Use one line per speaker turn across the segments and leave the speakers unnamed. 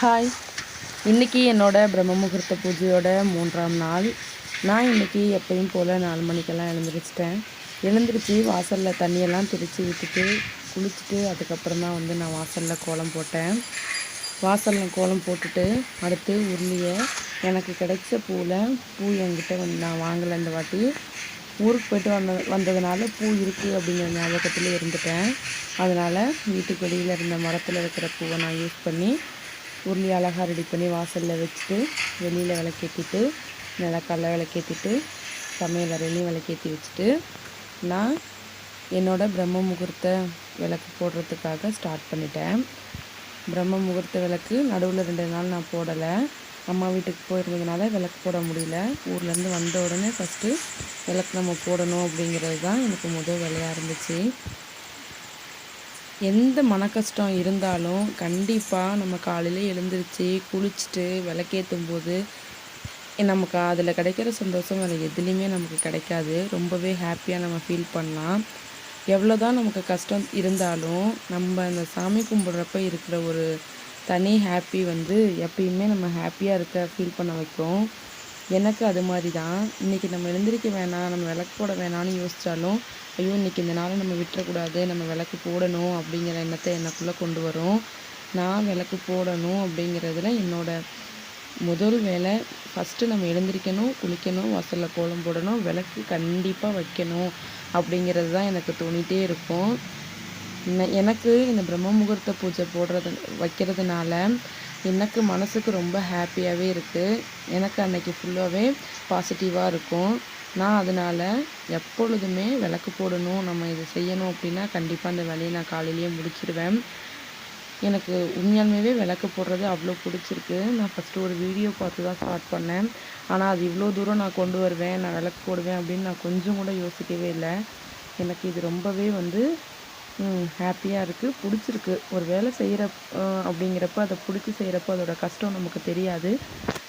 Hi இன்றைக்கி என்னோட பிரம்ம முகூர்த்த பூஜையோட மூன்றாம் நாள். நான் இன்றைக்கி எப்பயும் போல் நாலு மணிக்கெல்லாம் எழுந்திரிச்சிட்டேன். எழுந்திரிச்சு வாசலில் தண்ணியெல்லாம் திரித்து விட்டுட்டு குளிச்சுட்டு அதுக்கப்புறம் தான் வந்து நான் வாசலில் கோலம் போட்டேன். வாசலில் கோலம் போட்டுட்டு அடுத்து உருளியை எனக்கு கிடைச்ச பூவில் பூ என்கிட்ட வந்து நான் வாங்கலை இந்த வாட்டி. ஊருக்கு போய்ட்டு வந்த வந்ததுனால பூ இருக்குது அப்படிங்கிற ஞாபகத்தில் இருந்துட்டேன். அதனால் வீட்டுக்கு வெளியில் இருந்த மரத்தில் இருக்கிற பூவை நான் யூஸ் பண்ணி உருளி அழகாக ரெடி பண்ணி வாசலில் வச்சுட்டு வெளியில் விளக்கேற்றிட்டு நிலக்கடலை விளக்கேற்றிட்டு சமையல் அறையிலையும் விளக்கேற்றி வச்சுட்டு நான் என்னோடய பிரம்ம முகூர்த்த விளக்கு போடுறதுக்காக ஸ்டார்ட் பண்ணிட்டேன். பிரம்ம முகூர்த்த விளக்கு நடுவில் ரெண்டு நாள் நான் போடலை. அம்மா வீட்டுக்கு போயிருந்ததுனால விளக்கு போட முடியல. ஊர்லேருந்து வந்த உடனே ஃபஸ்ட்டு விளக்கு நம்ம போடணும் அப்படிங்கிறது தான் எனக்கு முதல் வேலையாக இருந்துச்சு. எந்த மன கஷ்டம் இருந்தாலும் கண்டிப்பாக நம்ம காலையில் எழுந்திரிச்சு குளிச்சுட்டு விளக்கேற்றும் போது நமக்கு அதில் கிடைக்கிற சந்தோஷம் வேறு எதுலேயுமே நமக்கு கிடைக்காது. ரொம்பவே ஹாப்பியாக நம்ம ஃபீல் பண்ணலாம். எவ்வளோ தான் நமக்கு கஷ்டம் இருந்தாலும் நம்ம அந்த சாமி கும்பிட்றப்ப இருக்கிற ஒரு தனி ஹாப்பி வந்து எப்பயுமே நம்ம ஹாப்பியாக இருக்க ஃபீல் பண்ண வைக்கும். எனக்கு அது மாதிரி தான் இன்றைக்கி நம்ம எழுந்திரிக்க வேணாம் நம்ம விளக்கு போட வேணாம்னு யோசித்தாலும் ஐயோ இன்றைக்கி இந்த நாளை நம்ம விட்டுறக்கூடாது நம்ம விளக்கு போடணும் அப்படிங்கிற எண்ணத்தை எனக்குள்ளே கொண்டு வரும். நான் விளக்கு போடணும் அப்படிங்கிறதுல என்னோடய முதல் வேலை ஃபஸ்ட்டு நம்ம எழுந்திரிக்கணும் குளிக்கணும் வாசலில் கோலம் போடணும் விளக்கு கண்டிப்பாக வைக்கணும் அப்படிங்கிறது தான் எனக்கு தோணிகிட்டே இருக்கும். எனக்கு இந்த பிரம்ம முகூர்த்த பூஜை போடுறது வைக்கிறதுனால எனக்கு மனசுக்கு ரொம்ப ஹாப்பியாகவே இருக்குது எனக்கு அன்னைக்கு ஃபுல்லாகவே பாசிட்டிவாக இருக்கும். நான் அதனால் எப்பொழுதுமே விளக்கு போடணும் நம்ம இதை செய்யணும் அப்படின்னா கண்டிப்பாக அந்த வேலையை நான் காலையிலேயே முடிச்சிடுவேன் எனக்கு உண்மையாலுமே விளக்கு போடுறது அவ்வளோ பிடிச்சிருக்கு. நான் ஃபஸ்ட்டு ஒரு வீடியோ பார்த்து தான் ஸ்டார்ட் பண்ணேன். ஆனால் அது இவ்வளோ தூரம் நான் கொண்டு வருவேன் நான் விளக்கு போடுவேன் அப்படின்னு நான் கொஞ்சம் கூட யோசிக்கவே இல்லை. எனக்கு இது ரொம்பவே வந்து ஹாப்பியாக இருக்குது பிடிச்சிருக்கு. ஒரு வேலை செய்கிற அப்படிங்கிறப்ப அதை பிடிச்சி செய்கிறப்போ அதோட கஷ்டம் நமக்கு தெரியாது.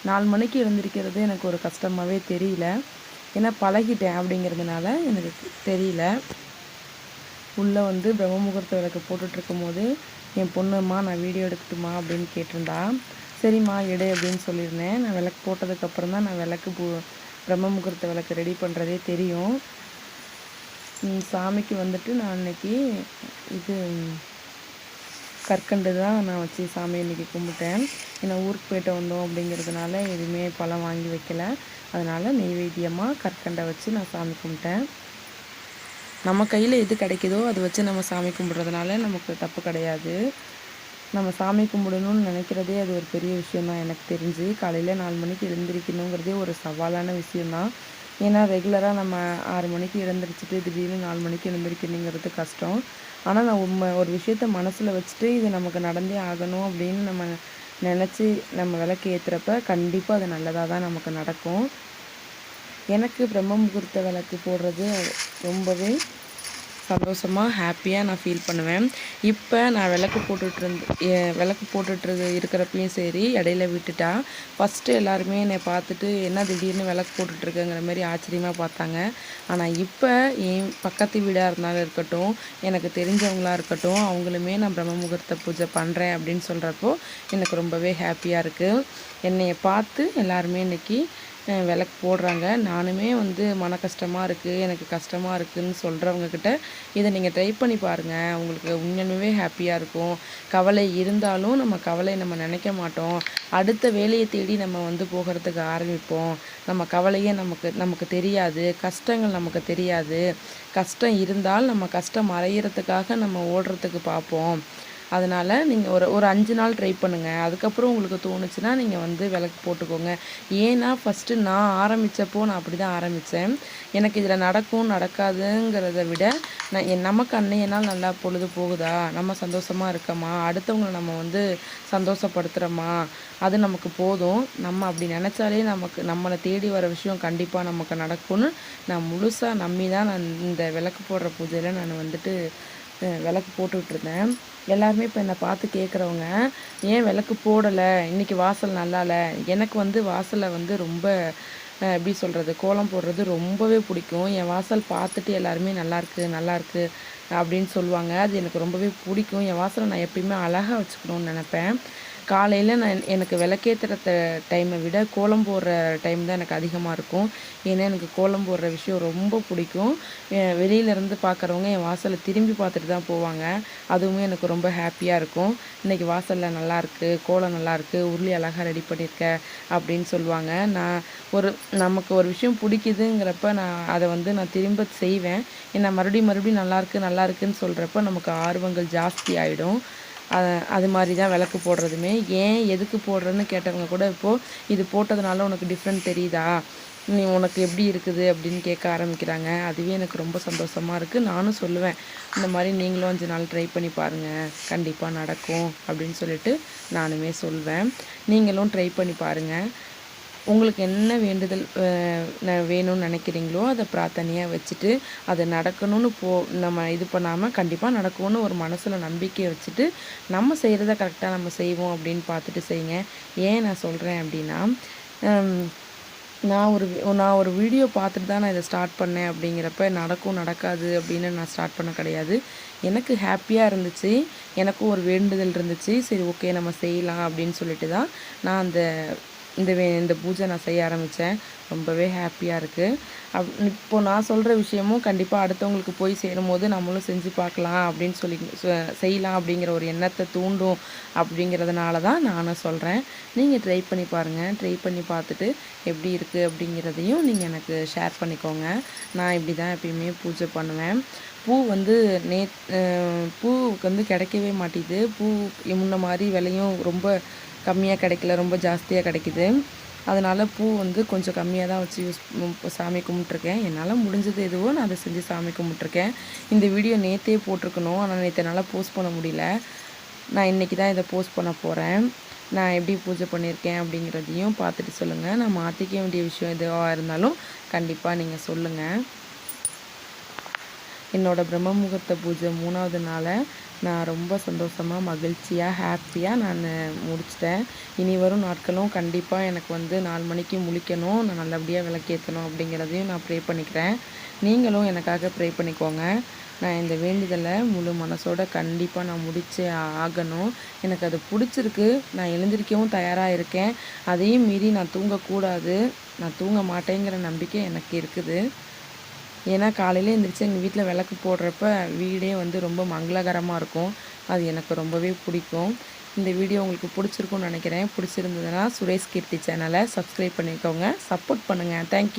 நாலு மணிக்கு எழுந்திருக்கிறது எனக்கு ஒரு கஷ்டமாகவே தெரியல. ஏன்னா பழகிட்டேன் அப்படிங்கிறதுனால எனக்கு தெரியல. உள்ளே வந்து பிரம்ம முகூர்த்த விளக்கு போட்டுட்ருக்கும் போது என் பொண்ணுமா நான் வீடியோ எடுக்கட்டுமா? அப்படின்னு கேட்டிருந்தா. சரிம்மா எடு அப்படின்னு சொல்லியிருந்தேன். நான் விளக்கு போட்டதுக்கப்புறம் தான் நான் விளக்கு பூ பிரம்ம முகூர்த்த விளக்கு ரெடி பண்ணுறதே தெரியும். சாமிக்கு வந்துட்டு நான் அன்னைக்கு இது கற்கண்டு தான் நான் வச்சு சாமி இன்றைக்கி கும்பிட்டேன். ஏன்னா ஊருக்கு போயிட்டு வந்தோம் அப்படிங்கிறதுனால எதுவுமே பழம் வாங்கி வைக்கல. அதனால் நெய்வேத்தியமாக கற்கண்டை வச்சு நான் சாமி கும்பிட்டேன். நம்ம கையில் எது கிடைக்குதோ அதை வச்சு நம்ம சாமி கும்பிட்றதுனால நமக்கு தப்பு கிடையாது. நம்ம சாமி கும்பிடணும்னு நினைக்கிறதே அது ஒரு பெரிய விஷயம் தான் எனக்கு தெரிஞ்சு. காலையில் நாலு மணிக்கு எழுந்திரிக்கணுங்கிறதே ஒரு சவாலான விஷயந்தான் ஏன்னா ரெகுலராக நம்ம ஆறு மணிக்கு எழுந்திரிச்சிட்டு திடீர்னு நாலு மணிக்கு எழுந்திரிக்கணுங்கிறது கஷ்டம். ஆனால் நான் உண்மை ஒரு விஷயத்த மனசில் வச்சுட்டு இது நமக்கு நடந்தே ஆகணும் அப்படின்னு நம்ம நினச்சி நம்ம விளக்கு ஏற்றுறப்ப கண்டிப்பாக அது நல்லதாக தான் நமக்கு நடக்கும். எனக்கு பிரம்ம முகூர்த்த விளக்கு போடுறது ரொம்பவே சந்தோஷமாக ஹாப்பியாக நான் ஃபீல் பண்ணுவேன். இப்போ நான் விளக்கு போட்டுட்ருந்து விளக்கு போட்டுட்டு இருக்கிறப்பையும் சரி இடையில விட்டுட்டா ஃபஸ்ட்டு எல்லாருமே என்னை பார்த்துட்டு என்ன திடீர்னு விளக்கு போட்டுட்ருக்குங்கிற மாதிரி ஆச்சரியமாக பார்த்தாங்க. ஆனால் இப்போ என் பக்கத்து வீடாக இருந்தாலும் இருக்கட்டும் எனக்கு தெரிஞ்சவங்களாக இருக்கட்டும் அவங்களுமே நான் பிரம்ம முகூர்த்த பூஜை பண்ணுறேன் அப்படின்னு சொல்கிறப்போ எனக்கு ரொம்பவே ஹாப்பியாக இருக்குது என்னையை பார்த்து எல்லாருமே இன்றைக்கி விளக்கு போடுறாங்க. நானுமே வந்து மன கஷ்டமாக இருக்குது எனக்கு கஷ்டமாக இருக்குதுன்னு சொல்கிறவங்கக்கிட்ட இதை நீங்கள் ட்ரை பண்ணி பாருங்கள் உங்களுக்கு உண்மையுமே ஹாப்பியாக இருக்கும். கவலை இருந்தாலும் நம்ம கவலை நம்ம நினைக்க மாட்டோம். அடுத்த வேலையை தேடி நம்ம வந்து போகிறதுக்கு ஆரம்பிப்போம். நம்ம கவலையே நமக்கு நமக்கு தெரியாது. கஷ்டங்கள் நமக்கு தெரியாது. கஷ்டம் இருந்தால் நம்ம கஷ்டம் மறையிறதுக்காக நம்ம ஓடுறதுக்கு பார்ப்போம். அதனால் நீங்கள் ஒரு ஒரு அஞ்சு நாள் ட்ரை பண்ணுங்கள் அதுக்கப்புறம் உங்களுக்கு தோணுச்சுன்னா நீங்கள் வந்து விளக்கு போட்டுக்கோங்க. ஏன்னா ஃபஸ்ட்டு நான் ஆரம்பித்தப்போ நான் அப்படி தான் ஆரம்பித்தேன் எனக்கு இதில் நடக்கும் நடக்காதுங்கிறத விட நான் என் நமக்கு அன்னைய நாள் நல்லா பொழுது போகுதா? நம்ம சந்தோஷமாக இருக்கோமா? அடுத்தவங்களை நம்ம வந்து சந்தோஷப்படுத்துகிறோமா அது நமக்கு போதும். நம்ம அப்படி நினச்சாலே நமக்கு நம்மளை தேடி வர விஷயம் கண்டிப்பாக நமக்கு நடக்கும்னு நான் முழுசாக நம்பி தான் நான் இந்த விளக்கு போடுற பூஜையில் நான் வந்துட்டு விளக்கு போட்டுட்ருந்தேன் எல்லாருமே இப்போ என்னை பார்த்து கேட்குறவங்க ஏன் விளக்கு போடலை? இன்றைக்கி வாசல் நல்லா இல்லை எனக்கு வந்து வாசலை வந்து ரொம்ப எப்படி சொல்கிறது கோலம் போடுறது ரொம்பவே பிடிக்கும். என் வாசல் பார்த்துட்டு எல்லாருமே நல்லாயிருக்கு நல்லாயிருக்கு அப்படின்னு சொல்லுவாங்க. அது எனக்கு ரொம்பவே பிடிக்கும். என் வாசலை நான் எப்பயுமே அழகாக வச்சுக்கணும்னு நினப்பேன். காலையில் நான் எனக்கு விளக்கேற்றுற டைமை விட கோலம் போடுற டைம் தான் எனக்கு அதிகமாக இருக்கும். ஏன்னா எனக்கு கோலம் போடுற விஷயம் ரொம்ப பிடிக்கும். வெளியிலேருந்து பார்க்குறவங்க என் வாசலை திரும்பி பார்த்துட்டு தான் போவாங்க. அதுவுமே எனக்கு ரொம்ப ஹாப்பியாக இருக்கும். இன்றைக்கி வாசலில் நல்லாயிருக்கு கோலம் நல்லாயிருக்கு உருளி அழகாக ரெடி பண்ணியிருக்க அப்படின்னு சொல்லுவாங்க. நான் ஒரு நமக்கு ஒரு விஷயம் பிடிக்குதுங்கிறப்ப நான் அதை வந்து நான் திரும்ப செய்வேன். ஏன்னா மறுபடியும் மறுபடியும் நல்லாயிருக்கு நல்லாயிருக்குன்னு சொல்கிறப்ப நமக்கு ஆர்வங்கள் ஜாஸ்தி ஆகிடும் அது மாதிரி தான் விளக்கு போடுறதுமே. ஏன் எதுக்கு போடுறேன்னு கேட்டவங்க கூட இப்போது இது போட்டதுனால உனக்கு டிஃப்ரெண்ட் தெரியுதா? நீ உனக்கு எப்படி இருக்குது அப்படின்னு கேட்க ஆரம்பிக்கிறாங்க. அதுவே எனக்கு ரொம்ப சந்தோஷமாக இருக்குது நானும் சொல்லுவேன். இந்த மாதிரி நீங்களும் அஞ்சு நாள் ட்ரை பண்ணி பாருங்கள் கண்டிப்பாக நடக்கும் அப்படின்னு சொல்லிட்டு நானுமே சொல்வேன். நீங்களும் ட்ரை பண்ணி பாருங்கள் உங்களுக்கு என்ன வேண்டுதல் வேணும்னு நினைக்கிறீங்களோ அதை பிரார்த்தனையாக வச்சுட்டு அது நடக்கணும்னு போ நம்ம இது பண்ணாமல் கண்டிப்பாக நடக்கும்னு ஒரு மனசில் நம்பிக்கையை வச்சுட்டு நம்ம செய்கிறத கரெக்டாக நம்ம செய்வோம் அப்படின்னு பார்த்துட்டு செய்யுங்க. ஏன் நான் சொல்கிறேன் அப்படின்னா நான் ஒரு நான் ஒரு வீடியோ பார்த்துட்டு தான் நான் இதை ஸ்டார்ட் பண்ணேன் அப்படிங்கிறப்ப நடக்கும் நடக்காது அப்படின்னு நான் ஸ்டார்ட் பண்ண கிடையாது. எனக்கு ஹாப்பியாக இருந்துச்சு. எனக்கும் ஒரு வேண்டுதல் இருந்துச்சு. சரி ஓகே நம்ம செய்யலாம் அப்படின்னு சொல்லிட்டு தான் நான் அந்த இந்த வே இந்த பூஜை நான் செய்ய ஆரம்பித்தேன் ரொம்பவே ஹாப்பியாக இருக்குது அப் இப்போ நான் சொல்கிற விஷயமும் கண்டிப்பாக அடுத்தவங்களுக்கு போய் சேரும்போது நம்மளும் செஞ்சு பார்க்கலாம் அப்படின்னு சொல்லி செய்யலாம் அப்படிங்கிற ஒரு எண்ணத்தை தூண்டும் அப்படிங்கிறதுனால தான் நானும் சொல்கிறேன் நீங்கள் ட்ரை பண்ணி பாருங்கள் ட்ரை பண்ணி பார்த்துட்டு எப்படி இருக்குது அப்படிங்கிறதையும் நீங்கள் எனக்கு ஷேர் பண்ணிக்கோங்க. நான் இப்படி தான் எப்பயுமே பூஜை பண்ணுவேன். பூ வந்து நே பூவுக்கு வந்து கிடைக்கவே மாட்டேது. பூ முன்ன மாதிரி விலையும் ரொம்ப கம்மியாக கிடைக்கல ரொம்ப ஜாஸ்தியாக கிடைக்கிது. அதனால் பூ வந்து கொஞ்சம் கம்மியாக தான் வச்சு யூஸ் சாமி கும்பிட்ருக்கேன் என்னால் முடிஞ்சது எதுவோ நான் அதை செஞ்சு சாமி கும்பிட்ருக்கேன் இந்த வீடியோ நேற்றே போட்டிருக்கணும். ஆனால் நேற்று என்னால் போஸ்ட் பண்ண முடியல. நான் இன்றைக்கி தான் இதை போஸ்ட் பண்ண போகிறேன் நான் எப்படி பூஜை பண்ணியிருக்கேன் அப்படிங்கிறதையும் பார்த்துட்டு சொல்லுங்கள் நான் மாற்றிக்க வேண்டிய விஷயம் எதுவாக இருந்தாலும் கண்டிப்பாக நீங்கள் சொல்லுங்கள் என்னோடய பிரம்ம முகூர்த்த பூஜை மூணாவது நாளை நான் ரொம்ப சந்தோஷமாக மகிழ்ச்சியாக ஹாப்பியாக நான் முடிச்சிட்டேன். இனி வரும் நாட்களும் கண்டிப்பாக எனக்கு வந்து நாலு மணிக்கு முழிக்கணும் நான் நல்லபடியாக விளக்கேற்றணும் அப்படிங்கிறதையும் நான் ப்ரே பண்ணிக்கிறேன். நீங்களும் எனக்காக ப்ரே பண்ணிக்கோங்க. நான் இந்த வேண்டுதலை முழு மனசோட கண்டிப்பாக நான் முடிச்சே ஆகணும். எனக்கு அது பிடிச்சிருக்கு. நான் எழுந்திருக்கவும் தயாராக இருக்கேன். அதையும் மீறி நான் தூங்கக்கூடாது. நான் தூங்க மாட்டேங்கிற நம்பிக்கை எனக்கு இருக்குது. ஏன்னா காலையில் எழுந்திரிச்சு எங்கள் வீட்டில் விளக்கு போடுறப்ப வீடே வந்து ரொம்ப மங்களகரமாக இருக்கும். அது எனக்கு ரொம்பவே பிடிக்கும். இந்த வீடியோ உங்களுக்கு பிடிச்சிருக்கும்னு நினைக்கிறேன். பிடிச்சிருந்ததுன்னா சுரேஷ் கீர்த்தி சேனலை சப்ஸ்கிரைப் பண்ணிக்கோங்க. சப்போர்ட் பண்ணுங்கள் தேங்க்யூ